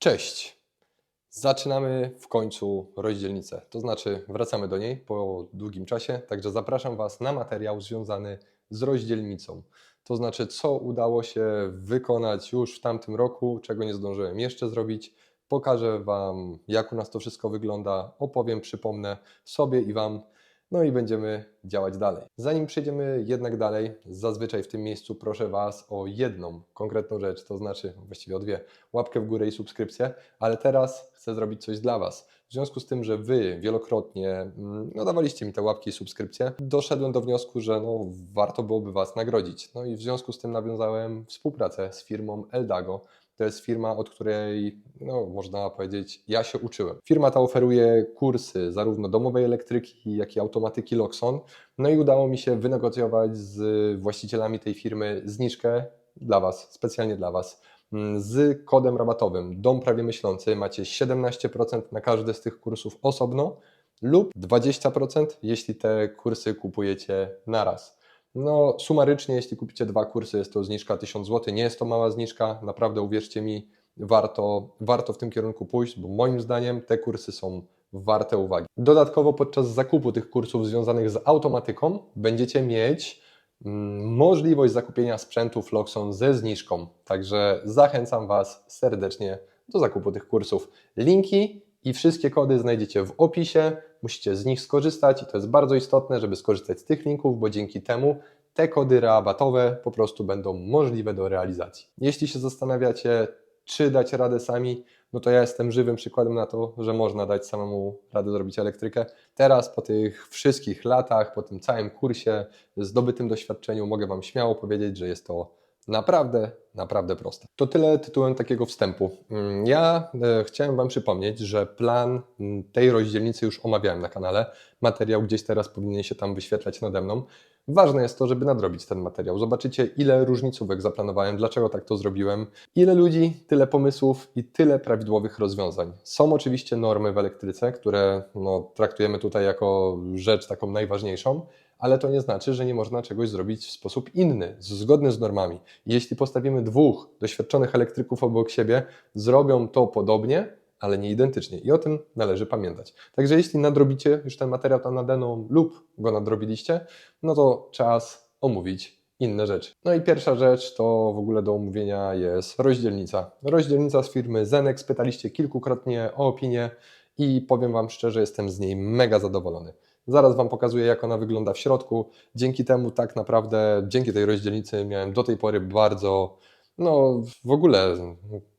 Cześć! Zaczynamy w końcu rozdzielnicę, to znaczy wracamy do niej po długim czasie, także zapraszam Was na materiał związany z rozdzielnicą. To znaczy, co udało się wykonać już w tamtym roku, czego nie zdążyłem jeszcze zrobić. Pokażę Wam, jak u nas to wszystko wygląda, opowiem, przypomnę sobie i Wam, no i będziemy działać dalej. Zanim przejdziemy jednak dalej, zazwyczaj w tym miejscu proszę Was o jedną konkretną rzecz, to znaczy właściwie o dwie, łapkę w górę i subskrypcję, ale teraz chcę zrobić coś dla Was. W związku z tym, że Wy wielokrotnie mm, no, dawaliście mi te łapki i subskrypcje, doszedłem do wniosku, że no, warto byłoby Was nagrodzić. No i w związku z tym nawiązałem współpracę z firmą Eldago. To jest firma, od której, no, można powiedzieć, ja się uczyłem. Firma ta oferuje kursy zarówno domowej elektryki, jak i automatyki Loxon. No i udało mi się wynegocjować z właścicielami tej firmy zniżkę dla Was, specjalnie dla Was. Mm, Z kodem rabatowym Dom Prawie Myślący macie 17% na każdy z tych kursów osobno lub 20%, jeśli te kursy kupujecie naraz. No, sumarycznie, jeśli kupicie dwa kursy, jest to zniżka 1000 zł. Nie jest to mała zniżka, naprawdę uwierzcie mi, warto, warto w tym kierunku pójść, bo moim zdaniem te kursy są warte uwagi. Dodatkowo podczas zakupu tych kursów związanych z automatyką będziecie mieć mm, możliwość zakupienia sprzętu Floxon ze zniżką. Także zachęcam Was serdecznie do zakupu tych kursów. Linki i wszystkie kody znajdziecie w opisie. Musicie z nich skorzystać i to jest bardzo istotne, żeby skorzystać z tych linków, bo dzięki temu te kody rabatowe po prostu będą możliwe do realizacji. Jeśli się zastanawiacie, czy dać radę sami, no to ja jestem żywym przykładem na to, że można dać samemu radę zrobić elektrykę. Teraz po tych wszystkich latach, po tym całym kursie, zdobytym doświadczeniu, mogę Wam śmiało powiedzieć, że jest to naprawdę, naprawdę proste. To tyle tytułem takiego wstępu. Mm, Ja e, chciałem Wam przypomnieć, że plan mm, tej rozdzielnicy już omawiałem na kanale. Materiał gdzieś teraz powinien się tam wyświetlać nade mną. Ważne jest to, żeby nadrobić ten materiał. Zobaczycie, ile różnicówek zaplanowałem, dlaczego tak to zrobiłem. Ile ludzi, tyle pomysłów i tyle prawidłowych rozwiązań. Są oczywiście normy w elektryce, które no, traktujemy tutaj jako rzecz taką najważniejszą, ale to nie znaczy, że nie można czegoś zrobić w sposób inny, zgodny z normami. Jeśli postawimy dwóch doświadczonych elektryków obok siebie, zrobią to podobnie, ale nie identycznie. I o tym należy pamiętać. Także jeśli nadrobicie już ten materiał tam lub go nadrobiliście, no to czas omówić inne rzeczy. No i pierwsza rzecz to w ogóle do omówienia jest rozdzielnica. Rozdzielnica z firmy Zenex. Pytaliście kilkukrotnie o opinię i powiem Wam szczerze, jestem z niej mega zadowolony. Zaraz Wam pokazuję, jak ona wygląda w środku. Dzięki temu tak naprawdę, dzięki tej rozdzielnicy miałem do tej pory bardzo, no w ogóle,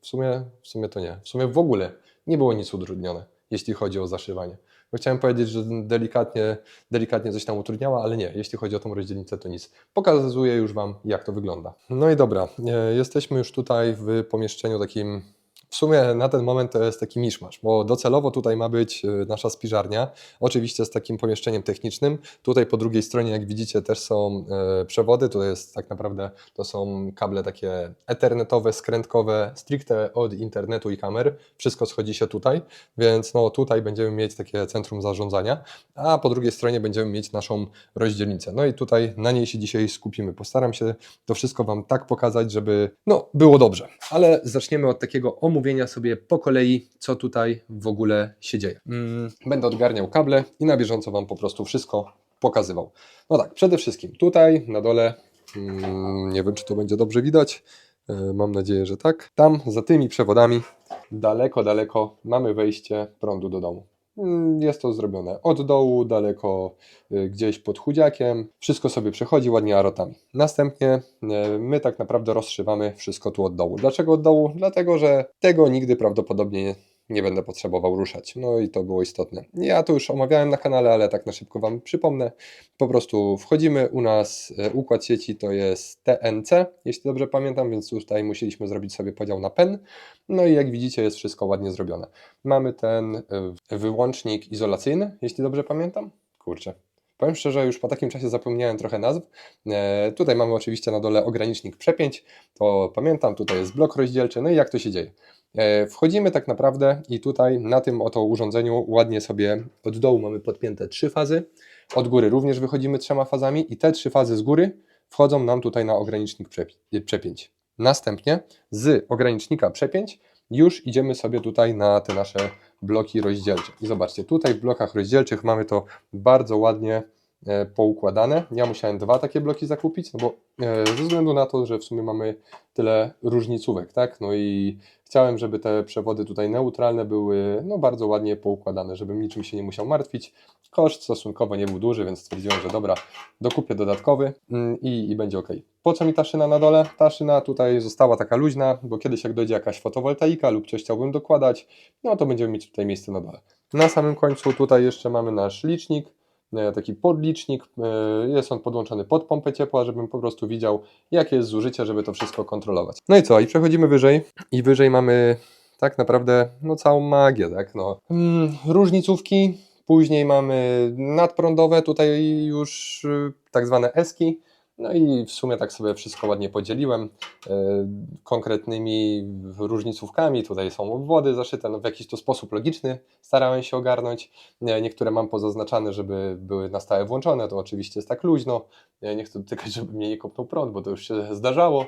w sumie, w sumie to nie, w sumie w ogóle nie było nic utrudnione, jeśli chodzi o zaszywanie. Bo chciałem powiedzieć, że delikatnie, delikatnie coś tam utrudniała, ale nie, jeśli chodzi o tą rozdzielnicę, to nic. Pokazuję już Wam, jak to wygląda. No i dobra, e, jesteśmy już tutaj w pomieszczeniu takim w sumie na ten moment to jest taki miszmasz, bo docelowo tutaj ma być y, nasza spiżarnia, oczywiście z takim pomieszczeniem technicznym. Tutaj po drugiej stronie, jak widzicie, też są e, przewody, to jest tak naprawdę, to są kable takie ethernetowe, skrętkowe, stricte od internetu i kamer. Wszystko schodzi się tutaj, więc no tutaj będziemy mieć takie centrum zarządzania, a po drugiej stronie będziemy mieć naszą rozdzielnicę. No i tutaj na niej się dzisiaj skupimy. Postaram się to wszystko Wam tak pokazać, żeby no, było dobrze. Ale zaczniemy od takiego omówienia sobie po kolei, co tutaj w ogóle się dzieje. Mm, Będę odgarniał kable i na bieżąco Wam po prostu wszystko pokazywał. No tak, przede wszystkim tutaj na dole, mm, nie wiem czy to będzie dobrze widać, e, mam nadzieję, że tak. Tam za tymi przewodami, daleko, daleko mamy wejście prądu do domu. Mm, Jest to zrobione od dołu, daleko y, gdzieś pod chudziakiem. Wszystko sobie przechodzi ładnie arotami. Następnie y, my tak naprawdę rozszywamy wszystko tu od dołu. Dlaczego od dołu? Dlatego, że tego nigdy prawdopodobnie nie, będę potrzebował ruszać. No i to było istotne. Ja to już omawiałem na kanale, ale tak na szybko Wam przypomnę. Po prostu wchodzimy, u nas y, układ sieci to jest TNC, jeśli dobrze pamiętam, więc tutaj musieliśmy zrobić sobie podział na PEN. No i jak widzicie jest wszystko ładnie zrobione. Mamy ten y, wyłącznik izolacyjny, jeśli dobrze pamiętam. Kurczę. Powiem szczerze, już po takim czasie zapomniałem trochę nazw. E, tutaj mamy oczywiście na dole ogranicznik przepięć, to pamiętam, tutaj jest blok rozdzielczy, no i jak to się dzieje. E, wchodzimy tak naprawdę i tutaj na tym oto urządzeniu ładnie sobie od dołu mamy podpięte trzy fazy, od góry również wychodzimy trzema fazami i te trzy fazy z góry wchodzą nam tutaj na ogranicznik przepi- przepięć. Następnie z ogranicznika przepięć już idziemy sobie tutaj na te nasze bloki rozdzielcze. I zobaczcie, tutaj w blokach rozdzielczych mamy to bardzo ładnie e, poukładane. Ja musiałem dwa takie bloki zakupić, no bo e, ze względu na to, że w sumie mamy tyle różnicówek, tak? No i chciałem, żeby te przewody tutaj neutralne były no, bardzo ładnie poukładane, żebym niczym się nie musiał martwić. Koszt stosunkowo nie był duży, więc stwierdziłem, że dobra, dokupię dodatkowy mm, i, i będzie ok. Po co mi ta szyna na dole? Ta szyna tutaj została taka luźna, bo kiedyś jak dojdzie jakaś fotowoltaika lub coś chciałbym dokładać, no to będziemy mieć tutaj miejsce na dole. Na samym końcu tutaj jeszcze mamy nasz licznik, e, taki podlicznik. e, Jest on podłączony pod pompę ciepła, żebym po prostu widział, jakie jest zużycie, żeby to wszystko kontrolować. No i co? I przechodzimy wyżej i wyżej mamy tak naprawdę no, całą magię, tak? No. Mm, różnicówki, później mamy nadprądowe, tutaj już y, tak zwane eski. No i w sumie tak sobie wszystko ładnie podzieliłem e, konkretnymi różnicówkami. Tutaj są obwody zaszyte no w jakiś to sposób logiczny. Starałem się ogarnąć. Nie, Niektóre mam pozaznaczane, żeby były na stałe włączone. To oczywiście jest tak luźno. Nie, nie chcę dotykać, żeby mnie nie kopnął prąd, bo to już się zdarzało.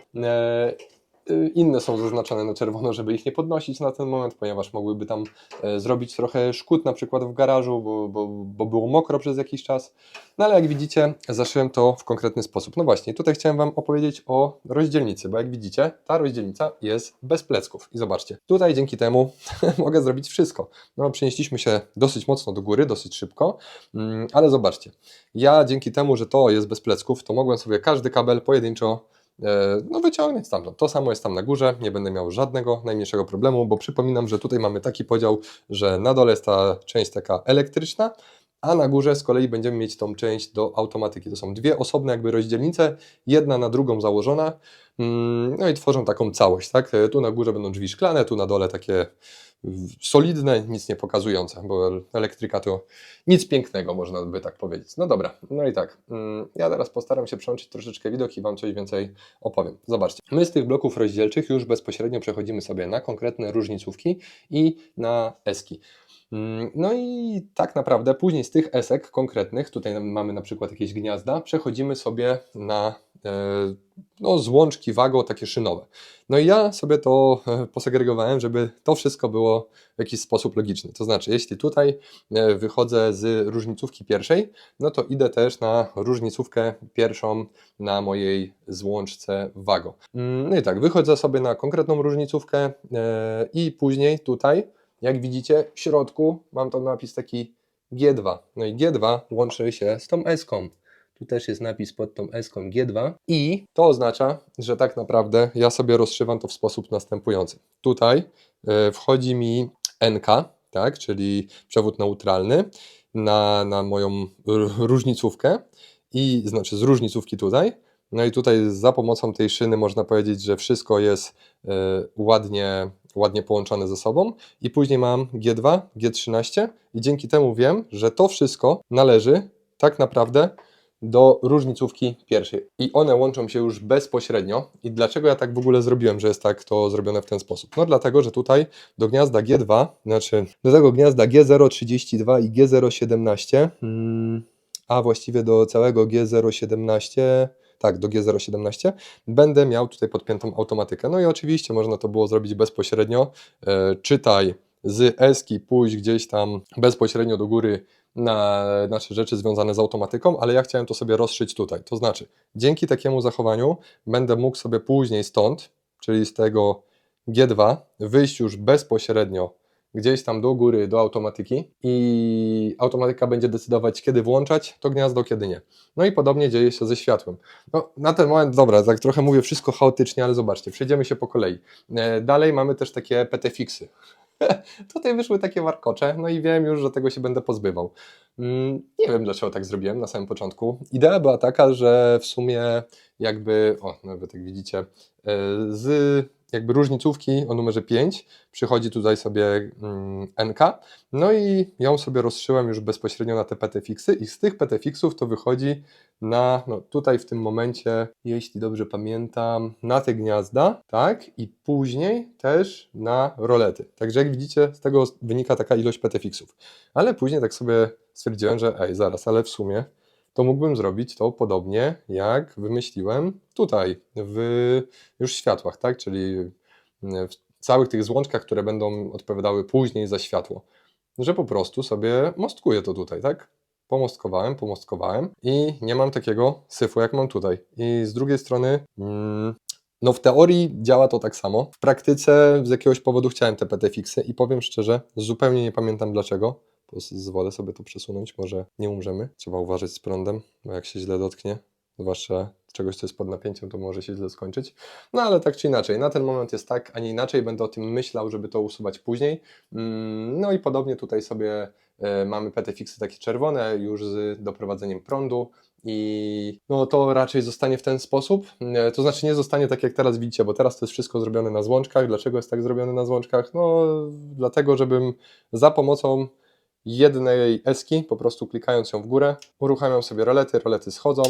Y, Inne są zaznaczone na czerwono, żeby ich nie podnosić na ten moment, ponieważ mogłyby tam e, zrobić trochę szkód, na przykład w garażu, bo, bo, bo było mokro przez jakiś czas. No ale jak widzicie, zaszyłem to w konkretny sposób. No właśnie, tutaj chciałem Wam opowiedzieć o rozdzielnicy, bo jak widzicie, ta rozdzielnica jest bez plecków. I zobaczcie, tutaj dzięki temu mogę zrobić wszystko. No, przenieśliśmy się dosyć mocno do góry, dosyć szybko, mm, ale zobaczcie, ja dzięki temu, że to jest bez plecków, to mogłem sobie każdy kabel pojedynczo no wyciągnąć stamtąd. To samo jest tam na górze, nie będę miał żadnego najmniejszego problemu, bo przypominam, że tutaj mamy taki podział, że na dole jest ta część taka elektryczna, a na górze z kolei będziemy mieć tą część do automatyki. To są dwie osobne jakby rozdzielnice, jedna na drugą założona, mm, no i tworzą taką całość, tak? E, Tu na górze będą drzwi szklane, tu na dole takie solidne, nic nie pokazujące, bo elektryka to nic pięknego, można by tak powiedzieć. No dobra, no i tak, mm, ja teraz postaram się przełączyć troszeczkę widok i Wam coś więcej opowiem. Zobaczcie, my z tych bloków rozdzielczych już bezpośrednio przechodzimy sobie na konkretne różnicówki i na eski. Mm, No i tak naprawdę później z tych esek konkretnych, tutaj mamy na przykład jakieś gniazda, przechodzimy sobie na no, złączki wago takie szynowe. No i ja sobie to e, posegregowałem, żeby to wszystko było w jakiś sposób logiczny. To znaczy, jeśli tutaj e, wychodzę z różnicówki pierwszej, no to idę też na różnicówkę pierwszą na mojej złączce wago. Mm, No i tak, wychodzę sobie na konkretną różnicówkę e, i później tutaj jak widzicie, w środku mam tam napis taki G2. No i G2 łączy się z tą S-ką. Tu też jest napis pod tą S-ką G2 i to oznacza, że tak naprawdę ja sobie rozszywam to w sposób następujący. Tutaj e, wchodzi mi NK, tak, czyli przewód neutralny na, na moją różnicówkę i znaczy z różnicówki tutaj. No i tutaj za pomocą tej szyny można powiedzieć, że wszystko jest e, ładnie, ładnie połączone ze sobą i później mam G2, G13 i dzięki temu wiem, że to wszystko należy tak naprawdę do różnicówki pierwszej i one łączą się już bezpośrednio. I dlaczego ja tak w ogóle zrobiłem, że jest tak to zrobione w ten sposób? No dlatego, że tutaj do gniazda G2, znaczy do tego gniazda G032 i G017, mm, a właściwie do całego G017, tak, do G017, będę miał tutaj podpiętą automatykę. No i oczywiście można to było zrobić bezpośrednio. E, czytaj z eski, pójść gdzieś tam bezpośrednio do góry na nasze rzeczy związane z automatyką, ale ja chciałem to sobie rozszyć tutaj. To znaczy, dzięki takiemu zachowaniu będę mógł sobie później stąd, czyli z tego G2, wyjść już bezpośrednio gdzieś tam do góry, do automatyki i automatyka będzie decydować, kiedy włączać to gniazdo, kiedy nie. No i podobnie dzieje się ze światłem. No, na ten moment, dobra, tak trochę mówię wszystko chaotycznie, ale zobaczcie, przejdziemy się po kolei. E, Dalej mamy też takie PT-fixy. Tutaj wyszły takie warkocze, no i wiem już, że tego się będę pozbywał. Mm, Nie wiem, dlaczego tak zrobiłem na samym początku. Idea była taka, że w sumie jakby, o, nawet jak widzicie, e, z jakby różnicówki o numerze 5 przychodzi tutaj sobie mm, NK, no i ją sobie rozszyłem już bezpośrednio na te PT-fixy i z tych PT-fixów to wychodzi na, no tutaj w tym momencie, jeśli dobrze pamiętam, na te gniazda, tak, i później też na rolety. Także jak widzicie, z tego wynika taka ilość PT-fixów. Ale później tak sobie stwierdziłem, że ej, zaraz, ale w sumie to mógłbym zrobić to podobnie jak wymyśliłem tutaj, w już światłach, tak, czyli w całych tych złączkach, które będą odpowiadały później za światło, że po prostu sobie mostkuję to tutaj, tak? Pomostkowałem, pomostkowałem i nie mam takiego syfu, jak mam tutaj. I z drugiej strony, mm, no w teorii działa to tak samo. W praktyce z jakiegoś powodu chciałem te PT fixy i powiem szczerze, zupełnie nie pamiętam dlaczego. Pozwolę sobie to przesunąć, może nie umrzemy. Trzeba uważać z prądem, bo jak się źle dotknie, zwłaszcza czegoś, co jest pod napięciem, to może się źle skończyć. No ale tak czy inaczej, na ten moment jest tak, a nie inaczej. Będę o tym myślał, żeby to usuwać później. Mm, No i podobnie tutaj sobie e, mamy PT fixy takie czerwone, już z doprowadzeniem prądu. I no to raczej zostanie w ten sposób. E, To znaczy nie zostanie tak jak teraz widzicie, bo teraz to jest wszystko zrobione na złączkach. Dlaczego jest tak zrobione na złączkach? No dlatego, żebym za pomocą jednej eski, po prostu klikając ją w górę, uruchamiam sobie rolety, rolety schodzą,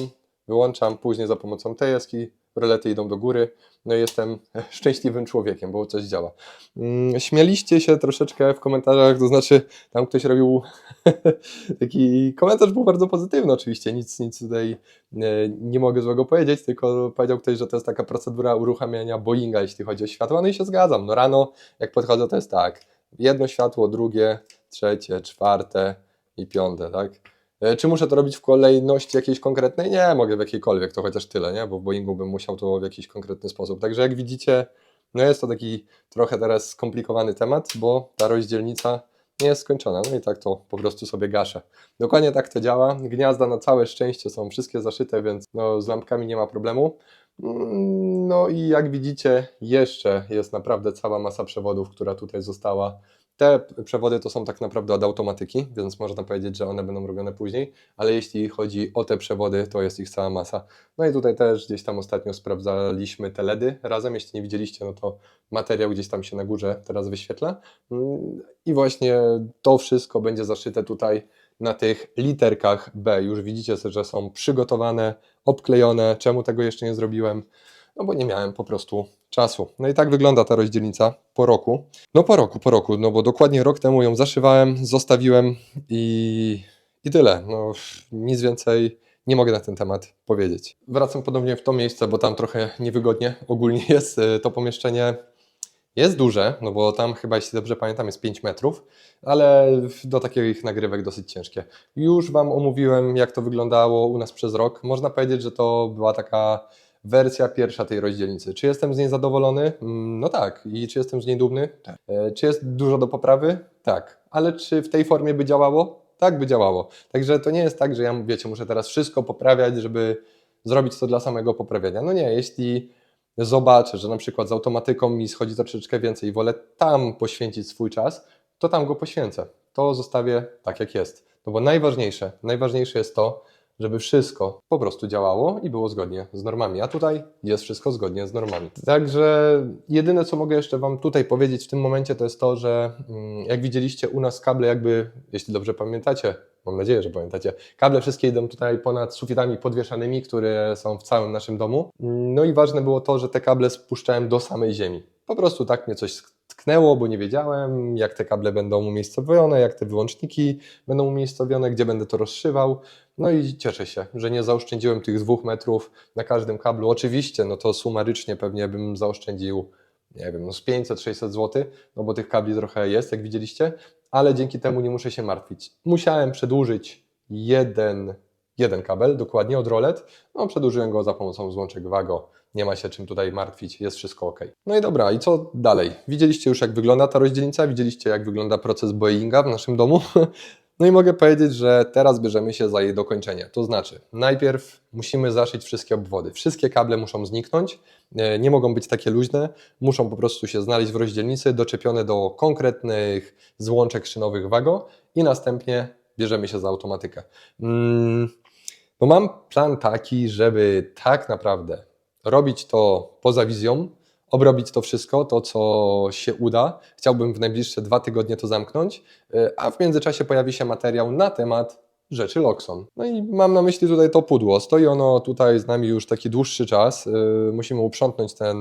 wyłączam, później za pomocą tej eski rolety idą do góry, no i jestem szczęśliwym człowiekiem, bo coś działa. Mm, Śmieliście się troszeczkę w komentarzach, to znaczy tam ktoś robił taki komentarz był bardzo pozytywny oczywiście, nic, nic tutaj e, nie mogę złego powiedzieć, tylko powiedział ktoś, że to jest taka procedura uruchamiania Boeinga, jeśli chodzi o światło, no i się zgadzam, no rano jak podchodzę to jest tak, jedno światło, drugie, trzecie, czwarte i piąte, tak? E, Czy muszę to robić w kolejności jakiejś konkretnej? Nie, mogę w jakiejkolwiek, to chociaż tyle, nie? Bo w Boeingu bym musiał to w jakiś konkretny sposób. Także jak widzicie, no jest to taki trochę teraz skomplikowany temat, bo ta rozdzielnica nie jest skończona. No i tak to po prostu sobie gaszę. Dokładnie tak to działa. Gniazda na całe szczęście są wszystkie zaszyte, więc no, z lampkami nie ma problemu. Mm, No i jak widzicie, jeszcze jest naprawdę cała masa przewodów, która tutaj została. Te przewody to są tak naprawdę od automatyki, więc można powiedzieć, że one będą robione później, ale jeśli chodzi o te przewody, to jest ich cała masa. No i tutaj też gdzieś tam ostatnio sprawdzaliśmy te LEDy razem. Jeśli nie widzieliście, no to materiał gdzieś tam się na górze teraz wyświetla. Mm, I właśnie to wszystko będzie zaszyte tutaj na tych literkach B. Już widzicie, że są przygotowane, obklejone. Czemu tego jeszcze nie zrobiłem? No bo nie miałem po prostu czasu. No i tak wygląda ta rozdzielnica po roku. No po roku, po roku, no bo dokładnie rok temu ją zaszywałem, zostawiłem i, i tyle. No nic więcej nie mogę na ten temat powiedzieć. Wracam podobnie w to miejsce, bo tam trochę niewygodnie ogólnie jest y, to pomieszczenie. Jest duże, no bo tam chyba, jeśli dobrze pamiętam, jest 5 metrów, ale do takich nagrywek dosyć ciężkie. Już Wam omówiłem, jak to wyglądało u nas przez rok. Można powiedzieć, że to była taka wersja pierwsza tej rozdzielnicy. Czy jestem z niej zadowolony? Mm, No tak. I czy jestem z niej dumny? Tak. E, Czy jest dużo do poprawy? Tak. Ale czy w tej formie by działało? Tak by działało. Także to nie jest tak, że ja, wiecie, muszę teraz wszystko poprawiać, żeby zrobić to dla samego poprawienia. No nie, jeśli zobaczę, że na przykład z automatyką mi schodzi troszeczkę więcej i wolę tam poświęcić swój czas, to tam go poświęcę. To zostawię tak, jak jest. No bo najważniejsze, najważniejsze jest to, żeby wszystko po prostu działało i było zgodnie z normami. A tutaj jest wszystko zgodnie z normami. Także jedyne, co mogę jeszcze Wam tutaj powiedzieć w tym momencie, to jest to, że mm, jak widzieliście u nas kable jakby, jeśli dobrze pamiętacie, mam nadzieję, że pamiętacie, kable wszystkie idą tutaj ponad sufitami podwieszanymi, które są w całym naszym domu. No i ważne było to, że te kable spuszczałem do samej ziemi. Po prostu tak mnie coś tknęło, bo nie wiedziałem, jak te kable będą umiejscowione, jak te wyłączniki będą umiejscowione, gdzie będę to rozszywał. No i cieszę się, że nie zaoszczędziłem tych dwóch metrów na każdym kablu. Oczywiście, no to sumarycznie pewnie bym zaoszczędził, nie wiem, no z 500-600 zł, no bo tych kabli trochę jest, jak widzieliście, ale dzięki temu nie muszę się martwić. Musiałem przedłużyć jeden, jeden kabel, dokładnie od rolet, no przedłużyłem go za pomocą złączek Wago. Nie ma się czym tutaj martwić, jest wszystko ok. No i dobra, i co dalej? Widzieliście już, jak wygląda ta rozdzielnica, widzieliście, jak wygląda proces Boeinga w naszym domu. No i mogę powiedzieć, że teraz bierzemy się za jej dokończenie. To znaczy, najpierw musimy zaszyć wszystkie obwody. Wszystkie kable muszą zniknąć, e, nie mogą być takie luźne, muszą po prostu się znaleźć w rozdzielnicy, doczepione do konkretnych złączek szynowych Wago i następnie bierzemy się za automatykę. No mam plan taki, żeby tak naprawdę robić to poza wizją, obrobić to wszystko, to co się uda. Chciałbym w najbliższe dwa tygodnie to zamknąć, y, a w międzyczasie pojawi się materiał na temat rzeczy Loxon. No i mam na myśli tutaj to pudło. Stoi ono tutaj z nami już taki dłuższy czas. Yy, musimy uprzątnąć ten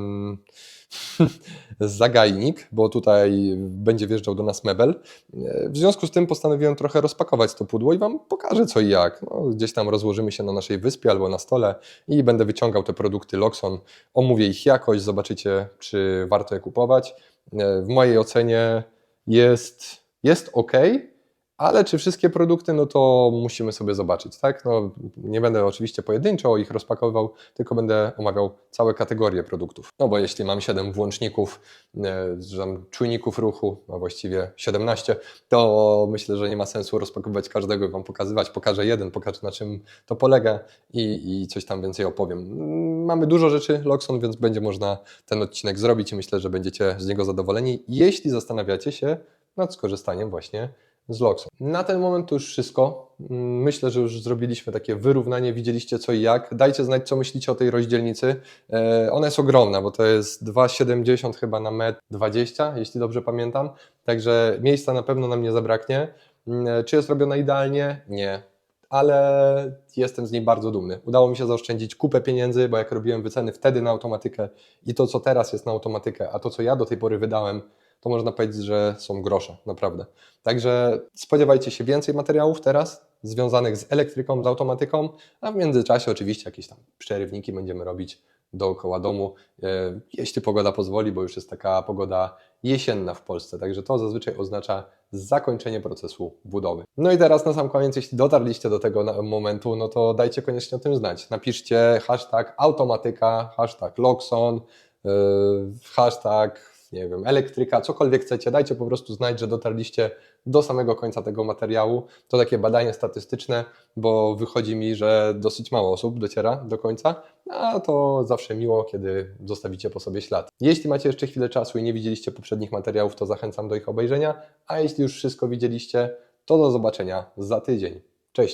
zagajnik, bo tutaj będzie wjeżdżał do nas mebel. Yy, W związku z tym postanowiłem trochę rozpakować to pudło i Wam pokażę co i jak. No, gdzieś tam rozłożymy się na naszej wyspie albo na stole i będę wyciągał te produkty Loxon, omówię ich jakość, zobaczycie czy warto je kupować. Yy, W mojej ocenie jest, jest ok, ale czy wszystkie produkty, no to musimy sobie zobaczyć, tak? No, nie będę oczywiście pojedynczo ich rozpakowywał, tylko będę omawiał całe kategorie produktów. No bo jeśli mam 7 włączników, e, czujników ruchu, a właściwie 17, to myślę, że nie ma sensu rozpakowywać każdego i Wam pokazywać. Pokażę jeden, pokażę na czym to polega i, i coś tam więcej opowiem. Mm, Mamy dużo rzeczy Loxon, więc będzie można ten odcinek zrobić i myślę, że będziecie z niego zadowoleni, jeśli zastanawiacie się nad skorzystaniem właśnie z Loxon. Na ten moment to już wszystko. Mm, Myślę, że już zrobiliśmy takie wyrównanie, widzieliście co i jak. Dajcie znać, co myślicie o tej rozdzielnicy. E, ona jest ogromna, bo to jest 2,70 chyba na metr 20, jeśli dobrze pamiętam. Także miejsca na pewno nam nie zabraknie. Mm, Czy jest robiona idealnie? Nie. Ale jestem z niej bardzo dumny. Udało mi się zaoszczędzić kupę pieniędzy, bo jak robiłem wyceny wtedy na automatykę i to, co teraz jest na automatykę, a to, co ja do tej pory wydałem, to można powiedzieć, że są grosze, naprawdę. Także spodziewajcie się więcej materiałów teraz związanych z elektryką, z automatyką, a w międzyczasie oczywiście jakieś tam przerywniki będziemy robić dookoła domu, e, jeśli pogoda pozwoli, bo już jest taka pogoda jesienna w Polsce, także to zazwyczaj oznacza zakończenie procesu budowy. No i teraz na sam koniec, jeśli dotarliście do tego momentu, no to dajcie koniecznie o tym znać. Napiszcie hashtag automatyka, hashtag Loxon, yy, hashtag nie wiem, elektryka, cokolwiek chcecie, dajcie po prostu znać, że dotarliście do samego końca tego materiału. To takie badanie statystyczne, bo wychodzi mi, że dosyć mało osób dociera do końca, a to zawsze miło, kiedy zostawicie po sobie ślad. Jeśli macie jeszcze chwilę czasu i nie widzieliście poprzednich materiałów, to zachęcam do ich obejrzenia, a jeśli już wszystko widzieliście, to do zobaczenia za tydzień. Cześć!